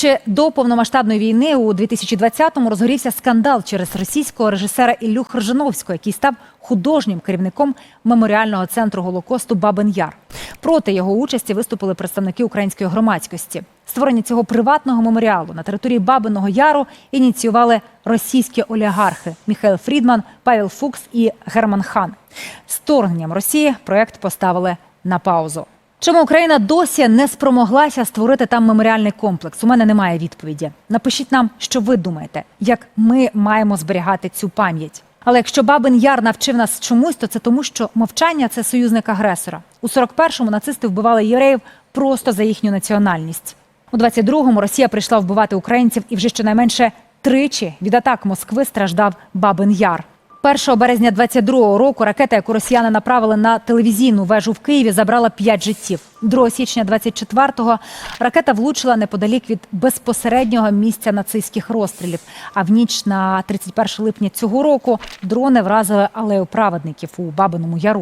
Ще до повномасштабної війни у 2020-му розгорівся скандал через російського режисера Іллю Хржановського, який став художнім керівником меморіального центру Голокосту Бабин Яр. Проти його участі виступили представники української громадськості. Створення цього приватного меморіалу на території Бабиного Яру ініціювали російські олігархи Міхайл Фрідман, Павел Фукс і Герман Хан. З Росії проект поставили на паузу. Чому Україна досі не спромоглася створити там меморіальний комплекс? У мене немає відповіді. Напишіть нам, що ви думаєте, як ми маємо зберігати цю пам'ять. Але якщо Бабин Яр навчив нас чомусь, то це тому, що мовчання це союзник агресора. У 41-му нацисти вбивали євреїв просто за їхню національність. У 22-му Росія прийшла вбивати українців, і вже щонайменше тричі від атак Москви страждав Бабин Яр. 1 березня 22-го року ракета, яку росіяни направили на телевізійну вежу в Києві, забрала 5 життів. 2 січня 24-го ракета влучила неподалік від безпосереднього місця нацистських розстрілів. А в ніч на 31 липня цього року дрони вразили алею праведників у Бабиному Яру.